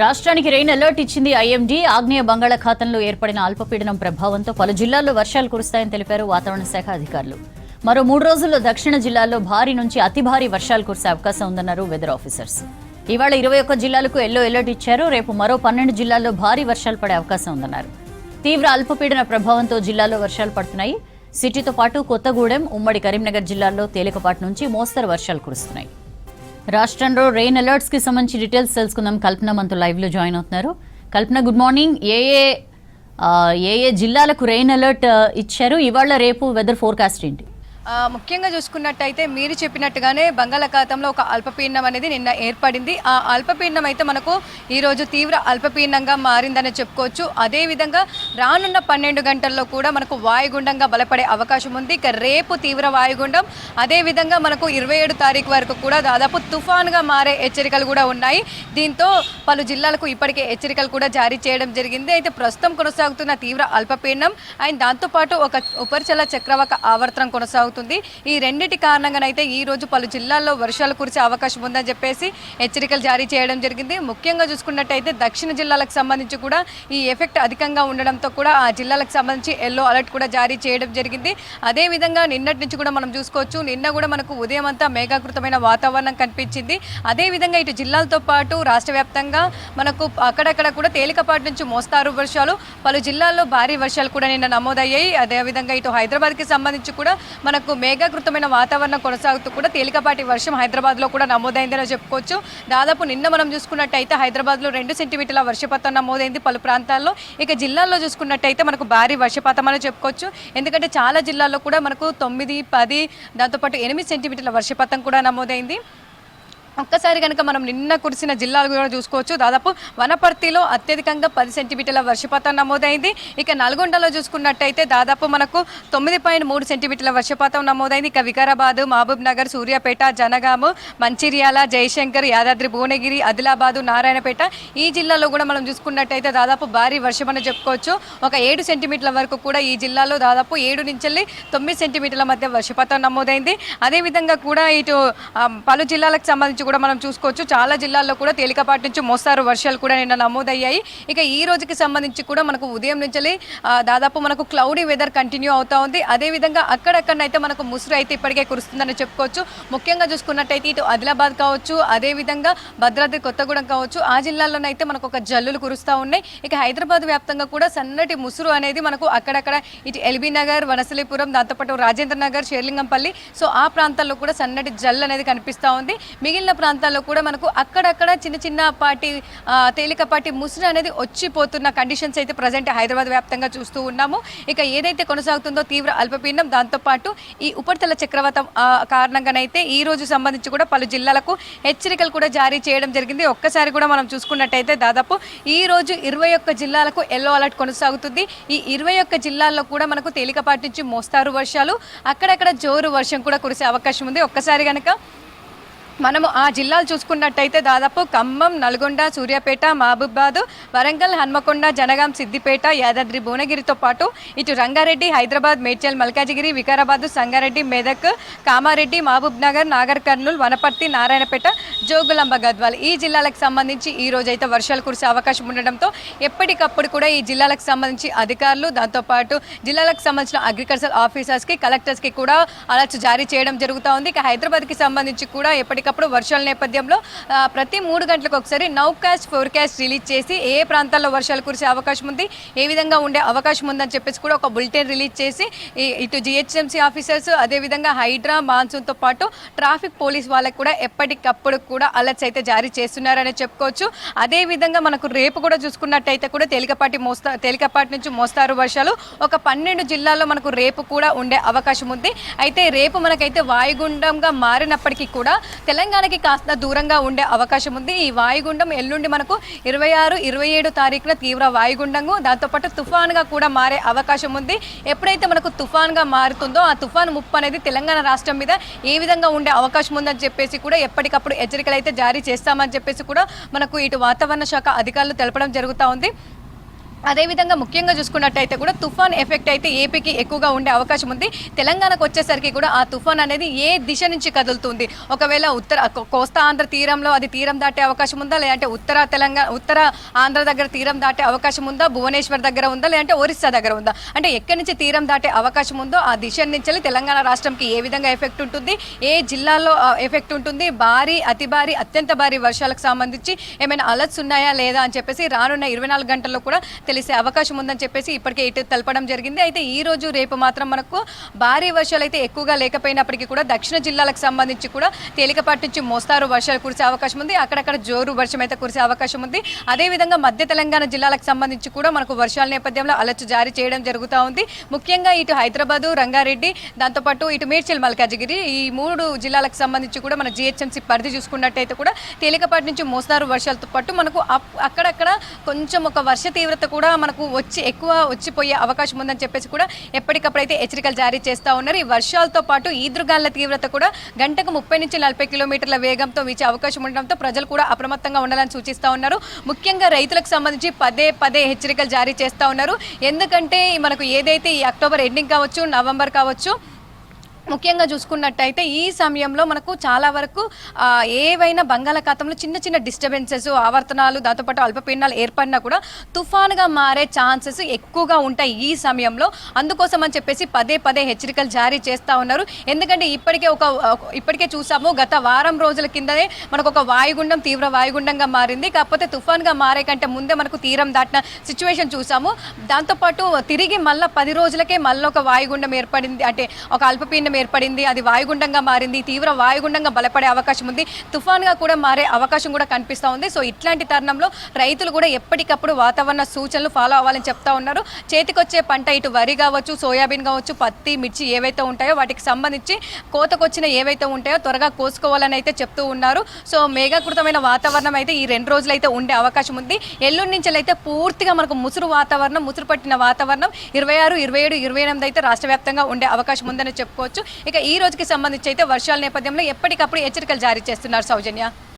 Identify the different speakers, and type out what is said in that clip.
Speaker 1: రాష్ట్రానికి rain alert ఇచ్చింది IMD. ఆగ్నేయ బంగాళాఖాతంలో ఏర్పడిన అల్పపీడనం ప్రభావంతో పలు జిల్లాల్లో వర్షాలు కురుస్తాయని తెలిపారు వాతావరణ శాఖ అధికారులు. మరో మూడు రోజుల్లో దక్షిణ జిల్లాల్లో భారీ నుంచి అతి భారీ వర్షాలు కురిసే అవకాశం ఉందన్నారు వెదర్ ఆఫీసర్స్. ఇవాళ ఇరవై ఒక్క జిల్లాలకు ఎల్లో అలర్ట్ ఇచ్చారు. రేపు మరో పన్నెండు జిల్లాల్లో భారీ వర్షాలు పడే అవకాశం ఉందన్నారు. తీవ్ర అల్పపీడన ప్రభావంతో జిల్లాలో వర్షాలు పడుతున్నాయి. సిటీతో పాటు కొత్తగూడెం ఉమ్మడి కరీంనగర్ జిల్లాల్లో తేలికపాటి నుంచి మోస్తరు వర్షాలు కురుస్తున్నాయి. రాష్ట్రంలో రెయిన్ అలర్ట్స్కి సంబంధించి డీటెయిల్స్ తెలుసుకుందాం. కల్పన మనతో లైవ్లో జాయిన్ అవుతున్నారు. కల్పన గుడ్ మార్నింగ్ ఏ ఏ ఏ ఏ జిల్లాలకు రెయిన్ అలర్ట్ ఇచ్చారు? ఇవాళ రేపు వెదర్ ఫోర్కాస్ట్ ఏంటి?
Speaker 2: ముఖ్యంగా చూసుకున్నట్టయితే మీరు చెప్పినట్టుగానే బంగాళాఖాతంలో ఒక అల్పపీడనం అనేది నిన్న ఏర్పడింది. ఆ అల్పపీడనం అయితే మనకు ఈరోజు తీవ్ర అల్పపీడనంగా మారిందని చెప్పుకోవచ్చు. అదేవిధంగా రానున్న పన్నెండు గంటల్లో కూడా మనకు వాయుగుండంగా బలపడే అవకాశం ఉంది. ఇక రేపు తీవ్ర వాయుగుండం అదేవిధంగా మనకు ఇరవై ఏడు తారీఖు వరకు కూడా దాదాపు తుఫాన్గా మారే హెచ్చరికలు కూడా ఉన్నాయి. దీంతో పలు జిల్లాలకు ఇప్పటికే హెచ్చరికలు కూడా జారీ చేయడం జరిగింది. అయితే ప్రస్తుతం కొనసాగుతున్న తీవ్ర అల్పపీడనం అండ్ దాంతోపాటు ఒక ఉపరిచల చక్రవాక ఆవర్తనం కొనసాగుతుంది ఈ రెండిటి కారణంగానైతే ఈ రోజు పలు జిల్లాల్లో వర్షాలు కురిసే అవకాశం ఉందని చెప్పేసి హెచ్చరికలు జారీ చేయడం జరిగింది. ముఖ్యంగా చూసుకున్నట్టయితే దక్షిణ జిల్లాలకు సంబంధించి కూడా ఈ ఎఫెక్ట్ అధికంగా ఉండడంతో కూడా ఆ జిల్లాలకు సంబంధించి ఎల్లో అలర్ట్ కూడా జారీ చేయడం జరిగింది. అదేవిధంగా నిన్నటి నుంచి కూడా మనం చూసుకోవచ్చు. నిన్న కూడా మనకు ఉదయం అంతా మేఘాకృతమైన వాతావరణం కనిపించింది. అదేవిధంగా ఇటు జిల్లాలతో పాటు రాష్ట్ర వ్యాప్తంగా మనకు అక్కడక్కడ కూడా తేలికపాటి నుంచి మోస్తారు వర్షాలు. పలు జిల్లాల్లో భారీ వర్షాలు కూడా నిన్న నమోదయ్యాయి. అదేవిధంగా ఇటు హైదరాబాద్కి సంబంధించి కూడా మనకు మేఘాకృతమైన వాతావరణం కొనసాగుతూ కూడా తేలికపాటి వర్షం హైదరాబాద్లో కూడా నమోదైందని చెప్పుకోవచ్చు. దాదాపు నిన్న మనం చూసుకున్నట్టయితే హైదరాబాద్లో రెండు సెంటీమీటర్ల వర్షపాతం నమోదైంది పలు ప్రాంతాల్లో. ఇక జిల్లాల్లో చూసుకున్నట్టయితే మనకు భారీ వర్షపాతం అని చెప్పుకోవచ్చు. ఎందుకంటే చాలా జిల్లాల్లో కూడా మనకు తొమ్మిది పది దాంతోపాటు ఎనిమిది సెంటీమీటర్ల వర్షపాతం కూడా నమోదైంది. ఒక్కసారి కనుక మనం నిన్న కురిసిన జిల్లాలు కూడా చూసుకోవచ్చు. దాదాపు వనపర్తిలో అత్యధికంగా పది సెంటీమీటర్ల వర్షపాతం నమోదైంది. ఇక నల్గొండలో చూసుకున్నట్టయితే దాదాపు మనకు తొమ్మిది పాయింట్ మూడు సెంటీమీటర్ల వర్షపాతం నమోదైంది. ఇక వికారాబాద్ మహబూబ్ నగర్ సూర్యాపేట జనగాము మంచిర్యాల జయశంకర్ యాదాద్రి భువనగిరి ఆదిలాబాదు నారాయణపేట ఈ జిల్లాలో కూడా మనం చూసుకున్నట్టయితే దాదాపు భారీ వర్షం అని చెప్పుకోవచ్చు. ఒక ఏడు సెంటీమీటర్ల వరకు కూడా ఈ జిల్లాలో దాదాపు ఏడు నుంచి తొమ్మిది సెంటీమీటర్ల మధ్య వర్షపాతం నమోదైంది. అదేవిధంగా కూడా ఇటు పలు జిల్లాలకు సంబంధించి కూడా మనం చూసుకోవచ్చు. చాలా జిల్లాల్లో కూడా తేలికపాటి నుంచి మోస్తారు వర్షాలు కూడా నిన్న నమోదయ్యాయి. ఇక ఈ రోజుకి సంబంధించి కూడా మనకు ఉదయం నుంచి దాదాపు మనకు క్లౌడీ వెదర్ కంటిన్యూ అవుతా ఉంది. అదేవిధంగా అక్కడక్కడనైతే మనకు ముసురు అయితే ఇప్పటికే కురుస్తుందని చెప్పుకోవచ్చు. ముఖ్యంగా చూసుకున్నట్టయితే ఇటు ఆదిలాబాద్ కావచ్చు అదేవిధంగా భద్రాద్రి కొత్తగూడెం కావచ్చు ఆ జిల్లాల్లోనైతే మనకు ఒక జల్లులు కురుస్తూ ఉన్నాయి. ఇక హైదరాబాద్ వ్యాప్తంగా కూడా సన్నటి ముసురు అనేది మనకు అక్కడక్కడ ఇటు ఎల్బీ నగర్ వనసలిపురం దాంతోపాటు రాజేంద్ర నగర్ షేర్లింగంపల్లి. సో ఆ ప్రాంతాల్లో కూడా సన్నటి జల్లు అనేది కనిపిస్తూ ఉంది. మిగిలిన ప్రాంతాల్లో కూడా మనకు అక్కడక్కడ చిన్న చిన్న పాటి తేలికపాటి ముసురు అనేది వచ్చిపోతున్న కండిషన్స్ అయితే ప్రజెంట్ హైదరాబాద్ వ్యాప్తంగా చూస్తూ ఉన్నాము. ఇక ఏదైతే కొనసాగుతుందో తీవ్ర అల్పపీడనం దాంతోపాటు ఈ ఉపరితల చక్రవాతం కారణంగానైతే ఈ రోజు సంబంధించి కూడా పలు జిల్లాలకు హెచ్చరికలు కూడా జారీ చేయడం జరిగింది. ఒక్కసారి కూడా మనం చూసుకున్నట్టయితే దాదాపు ఈ రోజు ఇరవై ఒక్క జిల్లాలకు ఎల్లో అలర్ట్ కొనసాగుతుంది. ఈ ఇరవై ఒక్క జిల్లాల్లో కూడా మనకు తేలికపాటి నుంచి మోస్తారు వర్షాలు. అక్కడక్కడ జోరు వర్షం కూడా కురిసే అవకాశం ఉంది. ఒక్కసారి కనుక మనము ఆ జిల్లాలు చూసుకున్నట్టయితే దాదాపు ఖమ్మం నల్గొండ సూర్యాపేట మహబూబాద్ వరంగల్ హన్మకొండ జనగాం సిద్దిపేట యాదాద్రి భువనగిరితో పాటు ఇటు రంగారెడ్డి హైదరాబాద్ మేడ్చల్ మల్కాజిగిరి వికారాబాద్ సంగారెడ్డి మెదక్ కామారెడ్డి మహబూబ్ నగర్ నాగర్ కర్నూలు వనపర్తి నారాయణపేట జోగులాంబ గద్వాల్. ఈ జిల్లాలకు సంబంధించి ఈ రోజు అయితే వర్షాలు కురిసే అవకాశం ఉండడంతో ఎప్పటికప్పుడు కూడా ఈ జిల్లాలకు సంబంధించి అధికారులు దాంతోపాటు జిల్లాలకు సంబంధించిన అగ్రికల్చర్ ఆఫీసర్స్కి కలెక్టర్స్కి కూడా అలర్ట్స్ జారీ చేయడం జరుగుతూ ఉంది. ఇక హైదరాబాద్కి సంబంధించి కూడా ఎప్పటికప్పుడు వర్షాల నేపథ్యంలో ప్రతి మూడు గంటలకు ఒకసారి నౌకాస్ట్ ఫోర్కాస్ట్ రిలీజ్ చేసి ఏ ప్రాంతాల్లో వర్షాలు కురిసే అవకాశం ఉంది ఏ విధంగా ఉండే అవకాశం ఉందని చెప్పేసి కూడా ఒక బులెటిన్ రిలీజ్ చేసి ఇటు జిహెచ్ఎంసీ ఆఫీసర్స్ అదేవిధంగా హైడ్రా మాన్సూన్తో పాటు ట్రాఫిక్ పోలీస్ వాళ్ళకు కూడా ఎప్పటికప్పుడు కూడా అలర్ట్స్ అయితే జారీ చేస్తున్నారని చెప్పుకోవచ్చు. అదేవిధంగా మనకు రేపు కూడా చూసుకున్నట్టయితే కూడా తేలికపాటి మోస్తా తేలికపాటి నుంచి మోస్తారు వర్షాలు. ఒక పన్నెండు జిల్లాల్లో మనకు రేపు కూడా ఉండే అవకాశం ఉంది. అయితే రేపు మనకైతే వాయుగుండంగా మారినప్పటికీ కూడా తెలంగాణకి కాస్త దూరంగా ఉండే అవకాశం ఉంది. ఈ వాయుగుండం ఎల్లుండి మనకు ఇరవై ఆరు ఇరవై ఏడు తారీఖున తీవ్ర వాయుగుండంగు. దాంతోపాటు తుఫాన్గా కూడా మారే అవకాశం ఉంది. ఎప్పుడైతే మనకు తుఫాన్గా మారుతుందో ఆ తుఫాన్ ముప్పు అనేది తెలంగాణ రాష్ట్రం మీద ఏ విధంగా ఉండే అవకాశం ఉందని చెప్పేసి కూడా ఎప్పటికప్పుడు హెచ్చరికలు అయితే జారీ చేస్తామని చెప్పేసి కూడా మనకు ఇటు వాతావరణ శాఖ అధికారులు తెలపడం జరుగుతూ ఉంది. అదేవిధంగా ముఖ్యంగా చూసుకున్నట్టయితే కూడా తుఫాన్ ఎఫెక్ట్ అయితే ఏపీకి ఎక్కువగా ఉండే అవకాశం ఉంది. తెలంగాణకు వచ్చేసరికి కూడా ఆ తుఫాన్ అనేది ఏ దిశ నుంచి కదులుతుంది? ఒకవేళ ఉత్తర కోస్తా ఆంధ్ర తీరంలో అది తీరం దాటే అవకాశం ఉందా? లేదంటే ఉత్తర తెలంగాణ ఉత్తర ఆంధ్ర దగ్గర తీరం దాటే అవకాశం ఉందా? భువనేశ్వర్ దగ్గర ఉందా? లేదంటే ఒరిస్సా దగ్గర ఉందా? అంటే ఎక్కడి నుంచి తీరం దాటే అవకాశం ఉందో ఆ దిశ నుంచి తెలంగాణ రాష్ట్రంకి ఏ విధంగా ఎఫెక్ట్ ఉంటుంది? ఏ జిల్లాల్లో ఎఫెక్ట్ ఉంటుంది? భారీ అతి భారీ అత్యంత భారీ వర్షాలకు సంబంధించి ఏమైనా అలర్ట్స్ ఉన్నాయా లేదా అని చెప్పేసి రానున్న ఇరవై నాలుగు గంటల్లో కూడా తెలిసే అవకాశం ఉందని చెప్పేసి ఇప్పటికే ఇటు తెలపడం జరిగింది. అయితే ఈ రోజు రేపు మాత్రం మనకు భారీ వర్షాలు అయితే ఎక్కువగా లేకపోయినప్పటికీ కూడా దక్షిణ జిల్లాలకు సంబంధించి కూడా తేలికపాటి నుంచి మోస్తారు వర్షాలు కురిసే అవకాశం ఉంది. అక్కడక్కడ జోరు వర్షం అయితే కురిసే అవకాశం ఉంది. అదేవిధంగా మధ్య తెలంగాణ జిల్లాలకు సంబంధించి కూడా మనకు వర్షాల నేపథ్యంలో అలర్ట్ జారీ చేయడం జరుగుతూ ఉంది. ముఖ్యంగా ఇటు హైదరాబాదు రంగారెడ్డి దాంతోపాటు ఇటు మేడ్చల్ మల్కాజిగిరి ఈ మూడు జిల్లాలకు సంబంధించి కూడా మన జిహెచ్ఎంసీ పరిధి చూసుకున్నట్టయితే కూడా తేలికపాటి నుంచి మోస్తారు వర్షాలతో పాటు మనకు అప్- అక్కడక్కడ కొంచెం ఒక వర్ష తీవ్రత కూడా కూడా మనకు వచ్చి ఎక్కువ వచ్చిపోయే అవకాశం ఉందని చెప్పేసి కూడా ఎప్పటికప్పుడైతే హెచ్చరికలు జారీ చేస్తూ ఉన్నారు. ఈ వర్షాలతో పాటు ఈదురుగాల తీవ్రత కూడా గంటకు ముప్పై నుంచి నలభై కిలోమీటర్ల వేగంతో వీచే అవకాశం ఉండడంతో ప్రజలు కూడా అప్రమత్తంగా ఉండాలని సూచిస్తూ ఉన్నారు. ముఖ్యంగా రైతులకు సంబంధించి పదే పదే హెచ్చరికలు జారీ చేస్తూ ఉన్నారు. ఎందుకంటే మనకు ఏదైతే ఈ అక్టోబర్ ఎండింగ్ కావచ్చు నవంబర్ కావచ్చు ముఖ్యంగా చూసుకున్నట్టయితే ఈ సమయంలో మనకు చాలా వరకు ఏవైనా బంగాళాఖాతంలో చిన్న చిన్న డిస్టర్బెన్సెస్ ఆవర్తనాలు దాంతోపాటు అల్పపీడనాలు ఏర్పడినా కూడా తుఫాన్గా మారే ఛాన్సెస్ ఎక్కువగా ఉంటాయి ఈ సమయంలో. అందుకోసం అని చెప్పేసి పదే పదే హెచ్చరికలు జారీ చేస్తూ ఉన్నారు. ఎందుకంటే ఇప్పటికే ఒక ఇప్పటికే చూసాము గత వారం రోజుల కిందనే మనకు ఒక వాయుగుండం తీవ్ర వాయుగుండంగా మారింది. కాకపోతే తుఫాన్గా మారే కంటే ముందే మనకు తీరం దాటిన సిచ్యువేషన్ చూసాము. దాంతోపాటు తిరిగి మళ్ళీ పది రోజులకే మళ్ళీ ఒక వాయుగుండం ఏర్పడింది. అంటే ఒక అల్పపీండం అల్పపీడనం ఏర్పడింది అది వాయుగుండంగా మారింది తీవ్ర వాయుగుండంగా బలపడే అవకాశం ఉంది తుఫాన్గా కూడా మారే అవకాశం కూడా కనిపిస్తూ ఉంది. సో ఇట్లాంటి తరుణంలో రైతులు కూడా ఎప్పటికప్పుడు వాతావరణ సూచనలు ఫాలో అవ్వాలని చెప్తా ఉన్నారు. చేతికొచ్చే పంట ఇటు వరి కావచ్చు సోయాబీన్ కావచ్చు పత్తి మిర్చి ఏవైతే ఉంటాయో వాటికి సంబంధించి కోతకొచ్చిన ఏవైతే ఉంటాయో త్వరగా కోసుకోవాలని అయితే చెప్తూ ఉన్నారు. సో మేఘాకృతమైన వాతావరణం అయితే ఈ రెండు రోజులు అయితే ఉండే అవకాశం ఉంది. ఎల్లుండి నుంచి అయితే పూర్తిగా మనకు ముసురు వాతావరణం ముసురు పట్టిన వాతావరణం ఇరవై ఆరు ఇరవై ఏడు ఇరవై ఎనిమిది అయితే రాష్ట్ర వ్యాప్తంగా ఉండే అవకాశం ఉందని చెప్పుకోవచ్చు. ఇక ఈ రోజుకి సంబంధించి అయితే వర్షాల నేపథ్యంలో ఎప్పటికప్పుడు హెచ్చరికలు జారీ చేస్తున్నారు సౌజన్య.